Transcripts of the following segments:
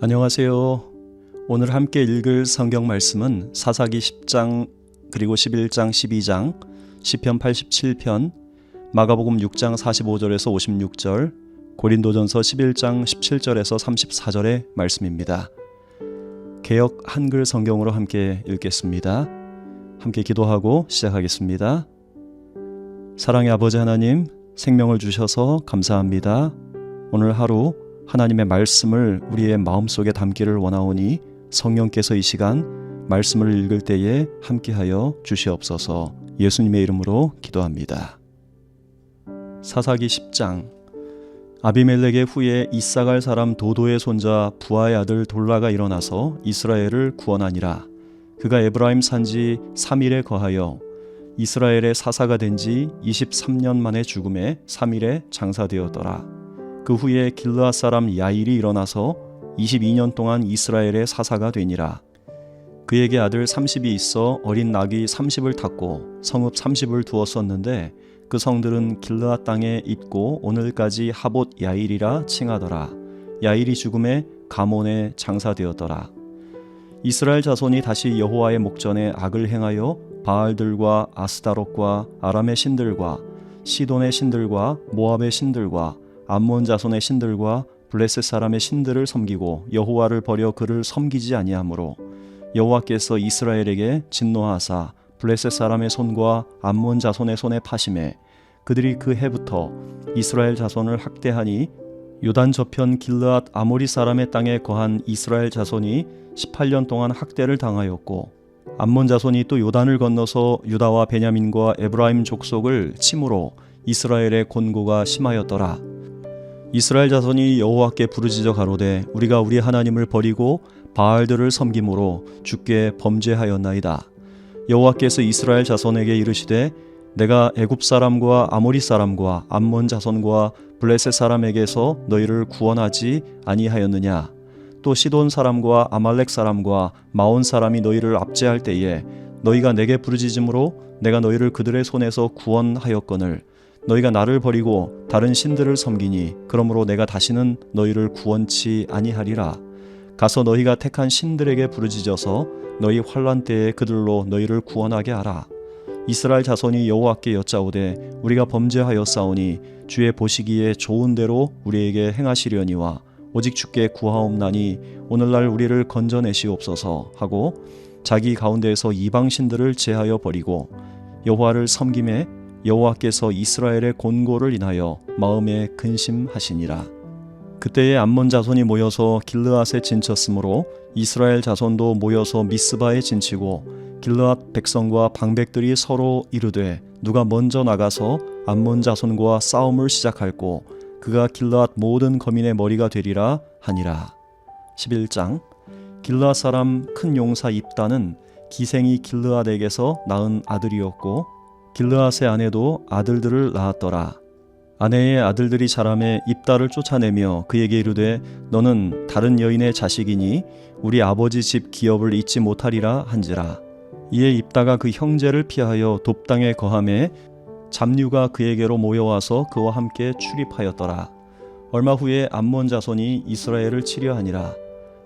안녕하세요. 오늘 함께 읽을 성경 말씀은 사사기 10장 그리고 11장 12장 시편 87편 마가복음 6장 45절에서 56절 고린도전서 11장 17절에서 34절의 말씀입니다. 개역 한글 성경으로 함께 읽겠습니다. 함께 기도하고 시작하겠습니다. 사랑의 아버지 하나님 생명을 주셔서 감사합니다. 오늘 하루 하나님의 말씀을 우리의 마음속에 담기를 원하오니 성령께서 이 시간 말씀을 읽을 때에 함께하여 주시옵소서. 예수님의 이름으로 기도합니다. 사사기 10장. 아비멜렉의 후에 이사갈 사람 도도의 손자 부하의 아들 돌라가 일어나서 이스라엘을 구원하니라. 그가 에브라임 산지 3일에 거하여 이스라엘의 사사가 된 지 23년 만에 죽음에 3일에 장사되었더라 그 후에 길르앗 사람 야일이 일어나서 22년 동안 이스라엘의 사사가 되니라. 그에게 아들 30이 있어 어린 낙이 30을 탔고 성읍 30을 두었었는데 그 성들은 길르앗 땅에 있고 오늘까지 하봇 야일이라 칭하더라. 야일이 죽음에 가몬에 장사되었더라. 이스라엘 자손이 다시 여호와의 목전에 악을 행하여 바알들과 아스타롯과 아람의 신들과 시돈의 신들과 모압의 신들과 암몬 자손의 신들과 블레셋 사람의 신들을 섬기고 여호와를 버려 그를 섬기지 아니하므로 여호와께서 이스라엘에게 진노하사 블레셋 사람의 손과 암몬 자손의 손에 파심해 그들이 그 해부터 이스라엘 자손을 학대하니 요단 저편 길르앗 아모리 사람의 땅에 거한 이스라엘 자손이 18년 동안 학대를 당하였고 암몬 자손이 또 요단을 건너서 유다와 베냐민과 에브라임 족속을 침으로 이스라엘의 곤고가 심하였더라. 이스라엘 자손이 여호와께 부르짖어 가로되 우리가 우리 하나님을 버리고 바알들을 섬김으로 주께 범죄하였나이다. 여호와께서 이스라엘 자손에게 이르시되 내가 애굽 사람과 아모리 사람과 암몬 자손과 블레셋 사람에게서 너희를 구원하지 아니하였느냐 또 시돈 사람과 아말렉 사람과 마온 사람이 너희를 압제할 때에 너희가 내게 부르짖음으로 내가 너희를 그들의 손에서 구원하였거늘 너희가 나를 버리고 다른 신들을 섬기니 그러므로 내가 다시는 너희를 구원치 아니하리라. 가서 너희가 택한 신들에게 부르짖어서 너희 환란 때에 그들로 너희를 구원하게 하라. 이스라엘 자손이 여호와께 여짜오되 우리가 범죄하였사오니 주의 보시기에 좋은 대로 우리에게 행하시려니와 오직 주께 구하옵나니 오늘날 우리를 건져내시옵소서 하고 자기 가운데에서 이방 신들을 제하여 버리고 여호와를 섬김에 여호와께서 이스라엘의 곤고를 인하여 마음에 근심하시니라. 그때에 암몬 자손이 모여서 길르앗에 진쳤으므로 이스라엘 자손도 모여서 미스바에 진치고 길르앗 백성과 방백들이 서로 이르되 누가 먼저 나가서 암몬 자손과 싸움을 시작할고 그가 길르앗 모든 거민의 머리가 되리라 하니라. 11장 길르앗 사람 큰 용사 입다는 기생이 길르앗에게서 낳은 아들이었고 길르앗의 아내도 아들들을 낳았더라. 아내의 아들들이 자라매 입다를 쫓아내며 그에게 이르되 너는 다른 여인의 자식이니 우리 아버지 집 기업을 잊지 못하리라 한지라. 이에 입다가 그 형제를 피하여 돕당에 거함에 잡류가 그에게로 모여와서 그와 함께 출입하였더라. 얼마 후에 암몬 자손이 이스라엘을 치려하니라.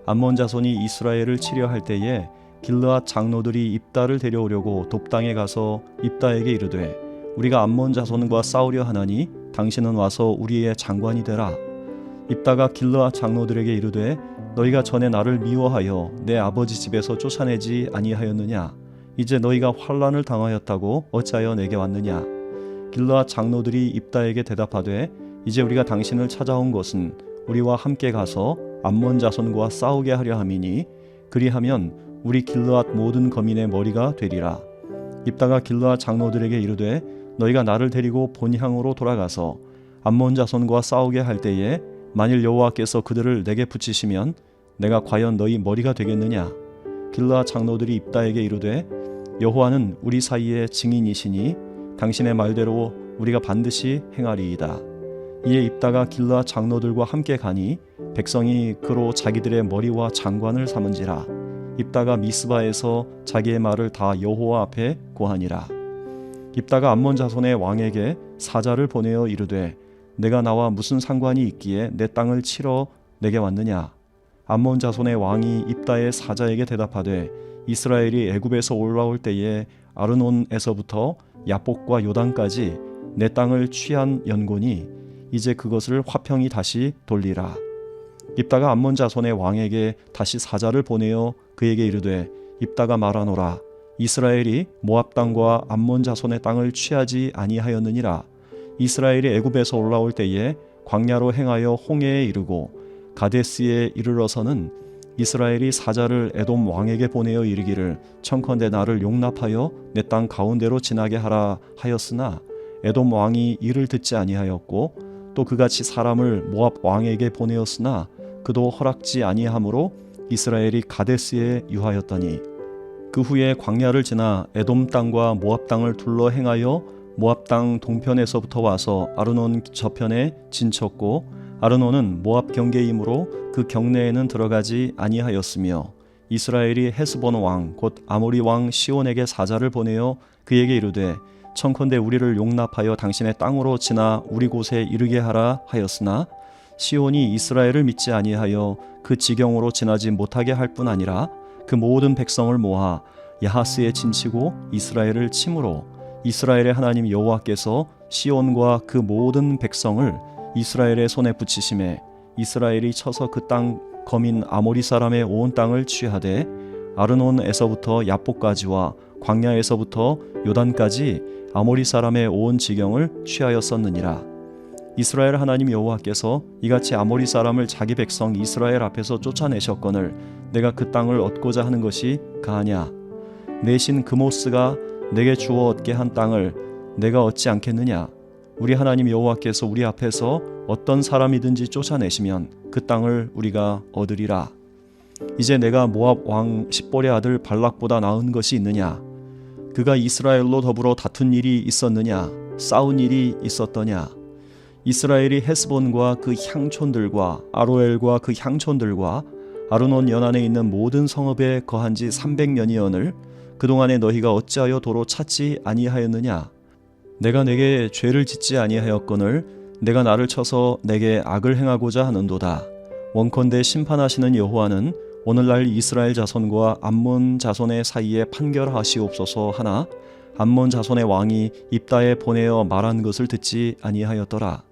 암몬 자손이 이스라엘을 치려할 때에 길르앗 장로들이 입다를 데려오려고 돕당에 가서 입다에게 이르되 우리가 암몬 자손과 싸우려 하나니 당신은 와서 우리의 장관이 되라. 입다가 길르앗 장로들에게 이르되 너희가 전에 나를 미워하여 내 아버지 집에서 쫓아내지 아니하였느냐? 이제 너희가 환란을 당하였다고 어찌하여 내게 왔느냐? 길르앗 장로들이 입다에게 대답하되 이제 우리가 당신을 찾아온 것은 우리와 함께 가서 암몬 자손과 싸우게 하려 함이니 그리하면 우리 길르앗 모든 거민의 머리가 되리라. 입다가 길르앗 장로들에게 이르되 너희가 나를 데리고 본향으로 돌아가서 암몬 자손과 싸우게 할 때에 만일 여호와께서 그들을 내게 붙이시면 내가 과연 너희 머리가 되겠느냐? 길르앗 장로들이 입다에게 이르되 여호와는 우리 사이의 증인이시니 당신의 말대로 우리가 반드시 행하리이다. 이에 입다가 길르앗 장로들과 함께 가니 백성이 그로 자기들의 머리와 장관을 삼은지라 입다가 미스바에서 자기의 말을 다 여호와 앞에 고하니라. 입다가 암몬 자손의 왕에게 사자를 보내어 이르되 내가 나와 무슨 상관이 있기에 내 땅을 치러 내게 왔느냐? 암몬 자손의 왕이 입다의 사자에게 대답하되 이스라엘이 애굽에서 올라올 때에 아르논에서부터 야복과 요단까지 내 땅을 취한 연고니 이제 그것을 화평히 다시 돌리라. 입다가 암몬 자손의 왕에게 다시 사자를 보내어 그에게 이르되 입다가 말하노라. 이스라엘이 모압 땅과 암몬 자손의 땅을 취하지 아니하였느니라. 이스라엘이 애굽에서 올라올 때에 광야로 행하여 홍해에 이르고 가데스에 이르러서는 이스라엘이 사자를 에돔 왕에게 보내어 이르기를 청컨대 나를 용납하여 내 땅 가운데로 지나게 하라 하였으나 에돔 왕이 이를 듣지 아니하였고 또 그같이 사람을 모압 왕에게 보내었으나 그도 허락지 아니하므로 이스라엘이 가데스에 유하였더니 그 후에 광야를 지나 에돔 땅과 모압 땅을 둘러 행하여 모압 땅 동편에서부터 와서 아르논 저편에 진쳤고 아르논은 모압 경계이므로 그 경내에는 들어가지 아니하였으며 이스라엘이 헤스본 왕 곧 아모리 왕 시온에게 사자를 보내어 그에게 이르되 청컨대 우리를 용납하여 당신의 땅으로 지나 우리 곳에 이르게 하라 하였으나 시온이 이스라엘을 믿지 아니하여 그 지경으로 지나지 못하게 할 뿐 아니라 그 모든 백성을 모아 야하스에 진치고 이스라엘을 침으로 이스라엘의 하나님 여호와께서 시온과 그 모든 백성을 이스라엘의 손에 붙이심에 이스라엘이 쳐서 그 땅 거민 아모리 사람의 온 땅을 취하되 아르논에서부터 야복까지와 광야에서부터 요단까지 아모리 사람의 온 지경을 취하였었느니라 이스라엘 하나님 여호와께서 이같이 아모리 사람을 자기 백성 이스라엘 앞에서 쫓아내셨거늘 내가 그 땅을 얻고자 하는 것이 가하냐? 내신 그모스가 내게 주어 얻게 한 땅을 내가 얻지 않겠느냐? 우리 하나님 여호와께서 우리 앞에서 어떤 사람이든지 쫓아내시면 그 땅을 우리가 얻으리라. 이제 내가 모압 왕 십볼의 아들 발락보다 나은 것이 있느냐? 그가 이스라엘로 더불어 다툰 일이 있었느냐? 싸운 일이 있었더냐 이스라엘이 헤스본과 그 향촌들과 아로엘과 그 향촌들과 아르논 연안에 있는 모든 성읍에 거한 지 300년이언을 그동안에 너희가 어찌하여 도로 찾지 아니하였느냐? 내가 내게 죄를 짓지 아니하였거늘 내가 나를 쳐서 내게 악을 행하고자 하는도다. 원컨대 심판하시는 여호와는 오늘날 이스라엘 자손과 암몬 자손의 사이에 판결하시옵소서 하나 암몬 자손의 왕이 입다에 보내어 말한 것을 듣지 아니하였더라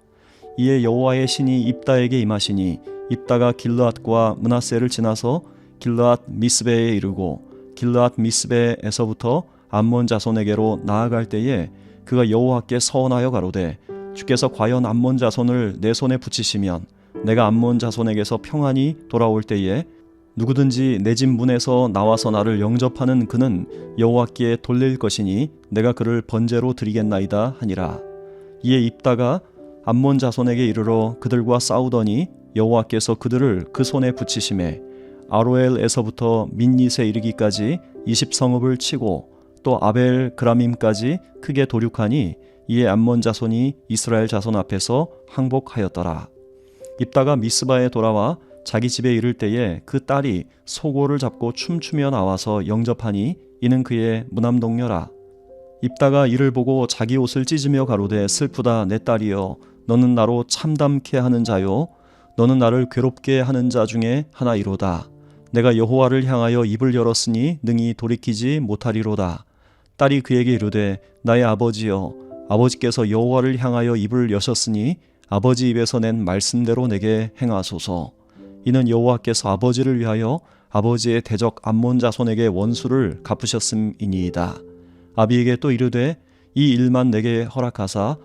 이에 여호와의 신이 입다에게 임하시니 입다가 길르앗과 문하세를 지나서 길르앗 미스베에 이르고 길르앗 미스베에서부터 암몬 자손에게로 나아갈 때에 그가 여호와께 서원하여 가로되 주께서 과연 암몬 자손을 내 손에 붙이시면 내가 암몬 자손에게서 평안히 돌아올 때에 누구든지 내 집 문에서 나와서 나를 영접하는 그는 여호와께 돌릴 것이니 내가 그를 번제로 드리겠나이다 하니라. 이에 입다가 암몬 자손에게 이르러 그들과 싸우더니 여호와께서 그들을 그 손에 붙이심에 아로엘에서부터 민닛에 이르기까지 20성읍을 치고 또 아벨 그라밈까지 크게 도륙하니 이에 암몬 자손이 이스라엘 자손 앞에서 항복하였더라. 입다가 미스바에 돌아와 자기 집에 이를 때에 그 딸이 소고를 잡고 춤추며 나와서 영접하니 이는 그의 무남 동녀라. 입다가 이를 보고 자기 옷을 찢으며 가로되 슬프다 내 딸이여 너는 나로 참담케 하는 자요 너는 나를 괴롭게 하는 자 중에 하나이로다. 내가 여호와를 향하여 입을 열었으니 능히 돌이키지 못하리로다. 딸이 그에게 이르되 나의 아버지여 아버지께서 여호와를 향하여 입을 여셨으니 아버지 입에서 낸 말씀대로 내게 행하소서. 이는 여호와께서 아버지를 위하여 아버지의 대적 암몬 자손에게 원수를 갚으셨음이니이다. 아비에게 또 이르되 이 일만 내게 허락하사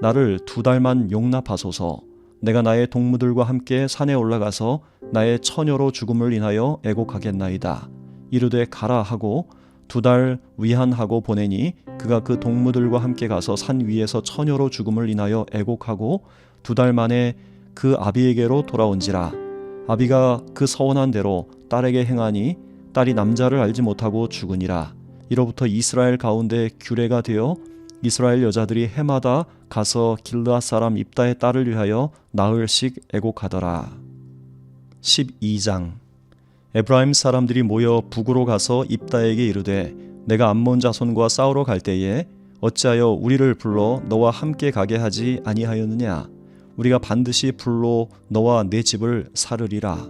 나를 두 달만 용납하소서. 내가 나의 동무들과 함께 산에 올라가서 나의 처녀로 죽음을 인하여 애곡하겠나이다. 이르되 가라 하고 두 달 위한하고 보내니 그가 그 동무들과 함께 가서 산 위에서 처녀로 죽음을 인하여 애곡하고 두 달 만에 그 아비에게로 돌아온지라. 아비가 그 서원한 대로 딸에게 행하니 딸이 남자를 알지 못하고 죽으니라. 이로부터 이스라엘 가운데 규례가 되어 이스라엘 여자들이 해마다 가서 길르앗 사람 입다의 딸을 위하여 나흘씩 애곡하더라. 12장. 에브라임 사람들이 모여 북으로 가서 입다에게 이르되 내가 암몬 자손과 싸우러 갈 때에 어찌하여 우리를 불러 너와 함께 가게 하지 아니하였느냐? 우리가 반드시 불로 너와 내 집을 사르리라.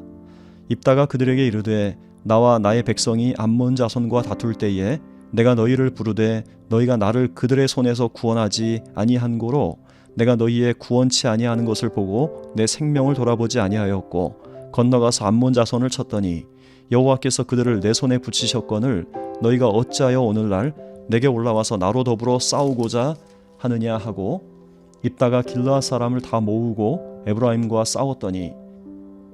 입다가 그들에게 이르되 나와 나의 백성이 암몬 자손과 다툴 때에 내가 너희를 부르되 너희가 나를 그들의 손에서 구원하지 아니한 고로 내가 너희의 구원치 아니하는 것을 보고 내 생명을 돌아보지 아니하였고 건너가서 암몬 자손을 쳤더니 여호와께서 그들을 내 손에 붙이셨거늘 너희가 어찌하여 오늘날 내게 올라와서 나로 더불어 싸우고자 하느냐 하고 입다가 길르앗 사람을 다 모으고 에브라임과 싸웠더니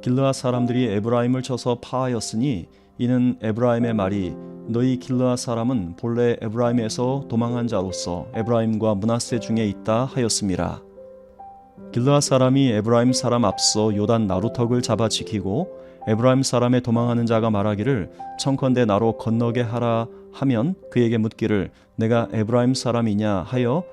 길르앗 사람들이 에브라임을 쳐서 파하였으니 이는 에브라임의 말이 너희 길르앗 사람은 본래 에브라임에서 도망한 자로서 에브라임과 문하세 중에 있다 하였음이라 길르앗 사람이 에브라임 사람 앞서 요단 나루턱을 잡아 지키고 에브라임 사람의 도망하는 자가 말하기를 청컨대 나로 건너게 하라 하면 그에게 묻기를 내가 에브라임 사람이냐 하여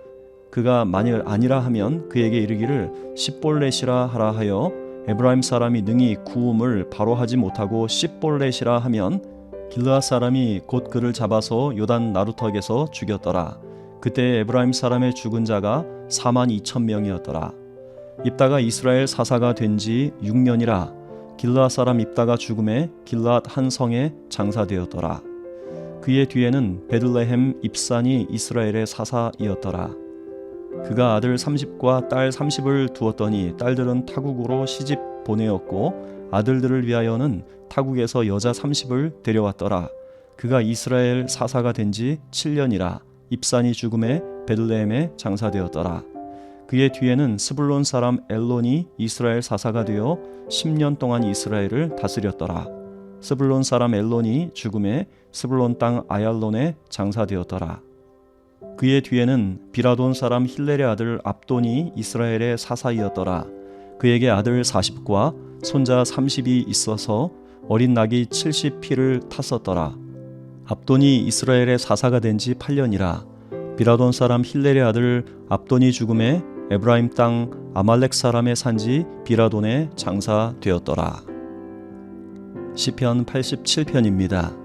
그가 만일 아니라 하면 그에게 이르기를 십볼렛이라 하라 하여 에브라임 사람이 능히 구움을 바로 하지 못하고 십볼렛이라 하면 길르앗 사람이 곧 그를 잡아서 요단 나루턱에서 죽였더라. 그때 에브라임 사람의 죽은 자가 4만 2천 명이었더라. 입다가 이스라엘 사사가 된 지 6년이라 길르앗 사람 입다가 죽음에 길르앗 한 성에 장사되었더라. 그의 뒤에는 베들레헴 입산이 이스라엘의 사사이었더라. 그가 아들 30과 딸 30을 두었더니 딸들은 타국으로 시집 보내었고 아들들을 위하여는 타국에서 여자 30을 데려왔더라. 그가 이스라엘 사사가 된 지 7년이라 입산이 죽음에 베들레헴에 장사되었더라. 그의 뒤에는 스불론 사람 엘론이 이스라엘 사사가 되어 10년 동안 이스라엘을 다스렸더라. 스불론 사람 엘론이 죽음에 스불론 땅 아얄론에 장사되었더라. 그의 뒤에는 비라돈 사람 힐렐의 아들 압돈이 이스라엘의 사사이었더라. 그에게 아들 40과 손자 30이 있어서 어린 낙이 70피를 탔었더라. 압돈이 이스라엘의 사사가 된 지 8년이라. 비라돈 사람 힐렐의 아들 압돈이 죽음에 에브라임 땅 아말렉 사람의 산지 비라돈에 장사되었더라. 시편 87편입니다.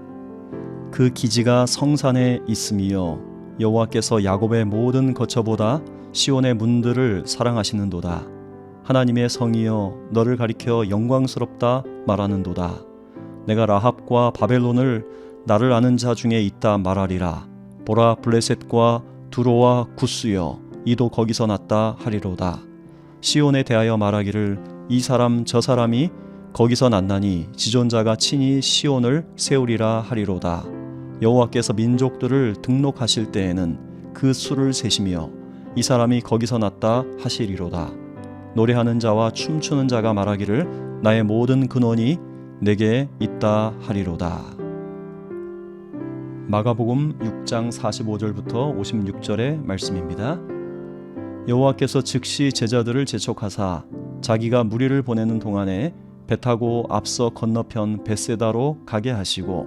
그 기지가 성산에 있음이요 여호와께서 야곱의 모든 거처보다 시온의 문들을 사랑하시는도다. 하나님의 성이여 너를 가리켜 영광스럽다 말하는도다. 내가 라합과 바벨론을 나를 아는 자 중에 있다 말하리라. 보라 블레셋과 두로와 구스여 이도 거기서 났다 하리로다. 시온에 대하여 말하기를 이 사람 저 사람이 거기서 났나니 지존자가 친히 시온을 세우리라 하리로다. 여호와께서 민족들을 등록하실 때에는 그 수를 세시며 이 사람이 거기서 났다 하시리로다. 노래하는 자와 춤추는 자가 말하기를 나의 모든 근원이 내게 있다 하리로다. 마가복음 6장 45절부터 56절의 말씀입니다. 여호와께서 즉시 제자들을 재촉하사 자기가 무리를 보내는 동안에 배 타고 앞서 건너편 베세다로 가게 하시고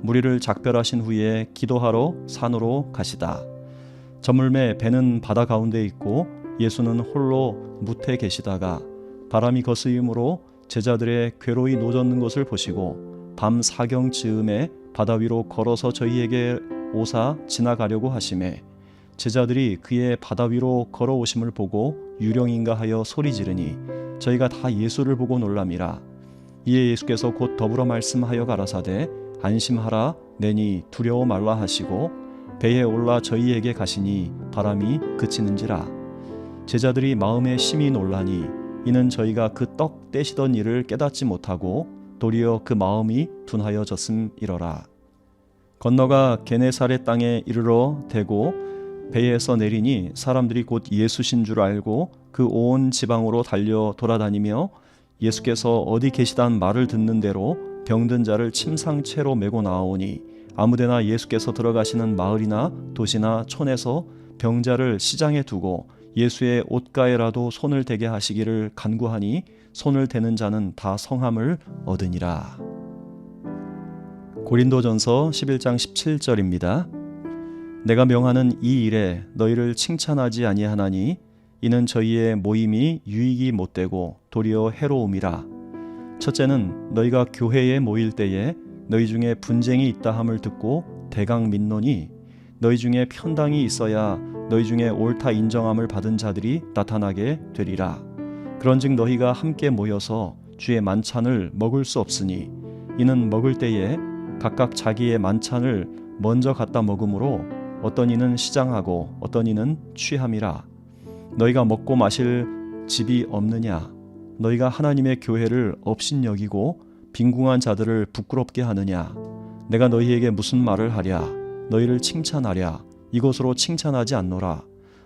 무리를 작별하신 후에 기도하러 산으로 가시다. 저물매 배는 바다 가운데 있고 예수는 홀로 무태 계시다가 바람이 거스임으로 제자들의 괴로이 노젓는 것을 보시고 밤 사경 즈음에 바다 위로 걸어서 저희에게 오사 지나가려고 하심에 제자들이 그의 바다 위로 걸어오심을 보고 유령인가 하여 소리 지르니 저희가 다 예수를 보고 놀람이라 이에 예수께서 곧 더불어 말씀하여 가라사대 안심하라 내니 두려워 말라 하시고 배에 올라 저희에게 가시니 바람이 그치는지라 제자들이 마음에 심히 놀라니 이는 저희가 그 떡 떼시던 일을 깨닫지 못하고 도리어 그 마음이 둔하여졌음이러라. 건너가 게네사렛 땅에 이르러 대고 배에서 내리니 사람들이 곧 예수신 줄 알고 그 온 지방으로 달려 돌아다니며 예수께서 어디 계시단 말을 듣는 대로 병든 자를 침상채로 메고 나오니 아무데나 예수께서 들어가시는 마을이나 도시나 촌에서 병자를 시장에 두고 예수의 옷가에라도 손을 대게 하시기를 간구하니 손을 대는 자는 다 성함을 얻으니라. 고린도전서 11장 17절입니다. 내가 명하는 이 일에 너희를 칭찬하지 아니하나니 이는 저희의 모임이 유익이 못되고 도리어 해로움이라. 첫째는 너희가 교회에 모일 때에 너희 중에 분쟁이 있다 함을 듣고 대강 민노니 너희 중에 편당이 있어야 너희 중에 옳다 인정함을 받은 자들이 나타나게 되리라. 그런즉 너희가 함께 모여서 주의 만찬을 먹을 수 없으니 이는 먹을 때에 각각 자기의 만찬을 먼저 갖다 먹으므로 어떤 이는 시장하고 어떤 이는 취함이라. 너희가 먹고 마실 집이 없느냐? 너희가 하나님의 교회를 업신 여기고 빈궁한 자들을 부끄럽게 하느냐? 내가 너희에게 무슨 말을 하랴? 너희를 칭찬하랴 이것으로 칭찬하지 않노라.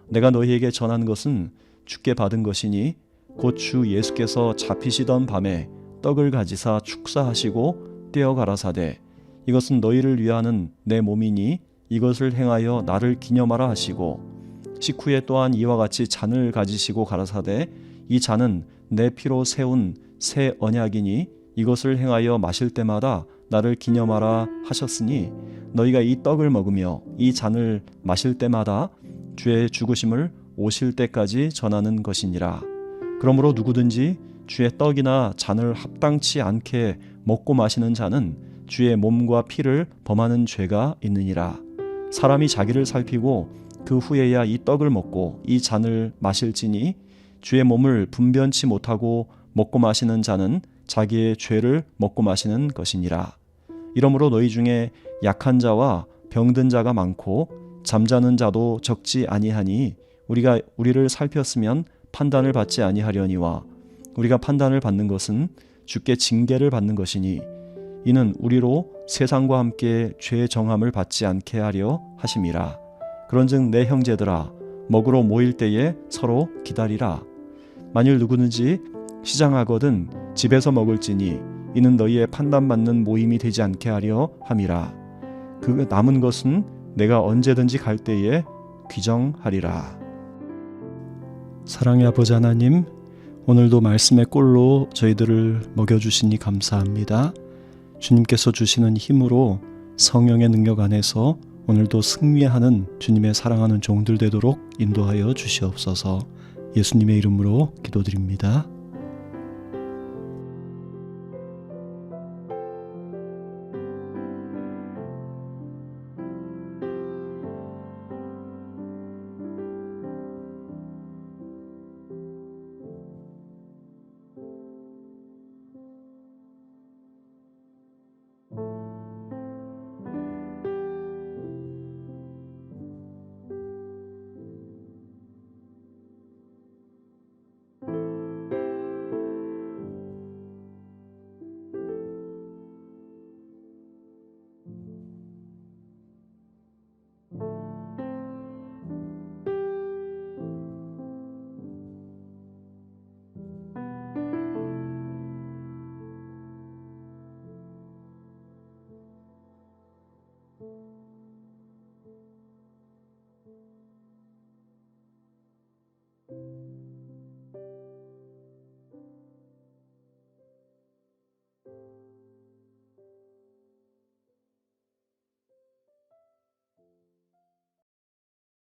내가 너희에게 전한 것은 주께 받은 것이니 곧 주 예수께서 잡히시던 밤에 떡을 가지사 축사하시고 떼어 가라사대 이것은 너희를 위하는 내 몸이니 이것을 행하여 나를 기념하라 하시고 식후에 또한 이와 같이 잔을 가지시고 가라사대 이 잔은 내 피로 세운 새 언약이니 이것을 행하여 마실 때마다 나를 기념하라 하셨으니 너희가 이 떡을 먹으며 이 잔을 마실 때마다 주의 죽으심을 오실 때까지 전하는 것이니라. 그러므로 누구든지 주의 떡이나 잔을 합당치 않게 먹고 마시는 자는 주의 몸과 피를 범하는 죄가 있느니라. 사람이 자기를 살피고 그 후에야 이 떡을 먹고 이 잔을 마실지니 주의 몸을 분변치 못하고 먹고 마시는 자는 자기의 죄를 먹고 마시는 것이니라. 이러므로 너희 중에 약한 자와 병든 자가 많고 잠자는 자도 적지 아니하니 우리가 우리를 살폈으면 판단을 받지 아니하려니와 우리가 판단을 받는 것은 주께 징계를 받는 것이니 이는 우리로 세상과 함께 죄 정함을 받지 않게 하려 하심이라 그런즉 내 형제들아 먹으러 모일 때에 서로 기다리라 만일 누구든지 시장하거든 집에서 먹을지니 이는 너희의 판단받는 모임이 되지 않게 하려 함이라 그 남은 것은 내가 언제든지 갈 때에 귀정하리라 사랑의 아버지 하나님 오늘도 말씀의 꼴로 저희들을 먹여주시니 감사합니다. 주님께서 주시는 힘으로 성령의 능력 안에서 오늘도 승리하는 주님의 사랑하는 종들 되도록 인도하여 주시옵소서 예수님의 이름으로 기도드립니다.